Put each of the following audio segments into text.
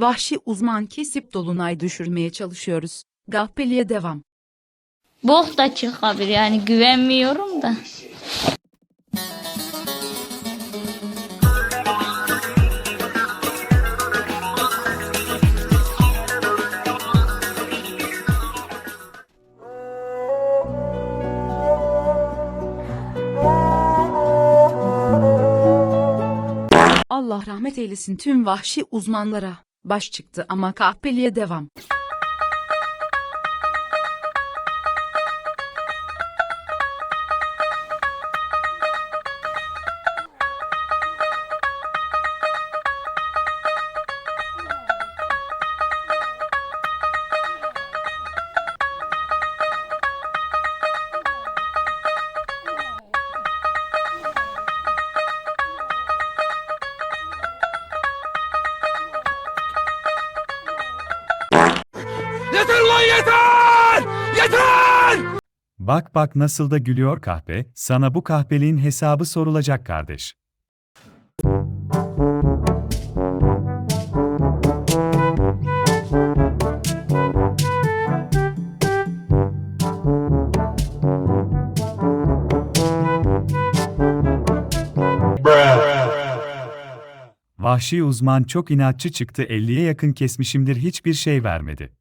Vahşi uzman kesip dolunay düşürmeye çalışıyoruz. Gahpeliye devam. Bok da çıkabilir yani güvenmiyorum da. Allah rahmet eylesin tüm vahşi uzmanlara. Baş çıktı ama kahpeliye devam. Yeter ulan yeter! Yeter! Bak bak nasıl da gülüyor kahpe, sana bu kahpeliğin hesabı sorulacak kardeş. Vahşi uzman çok inatçı çıktı 50'ye yakın kesmişimdir hiçbir şey vermedi.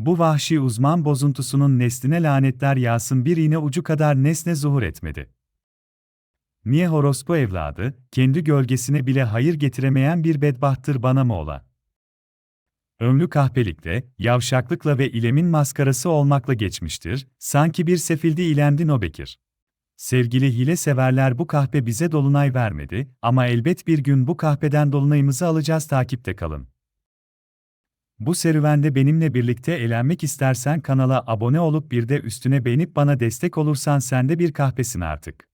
Bu vahşi uzman bozuntusunun nesline lanetler yağsın bir iğne ucu kadar nesne zuhur etmedi. Niye horospu evladı, kendi gölgesine bile hayır getiremeyen bir bedbahttır bana mı ola? Ömrü kahpelikle, yavşaklıkla ve ilemin maskarası olmakla geçmiştir, sanki bir sefildi ilendin o Bekir. Sevgili hile severler bu kahpe bize dolunay vermedi ama elbet bir gün bu kahpeden dolunayımızı alacağız takipte kalın. Bu serüvende benimle birlikte eğlenmek istersen kanala abone olup bir de üstüne beğenip bana destek olursan sen de bir kahpesin artık.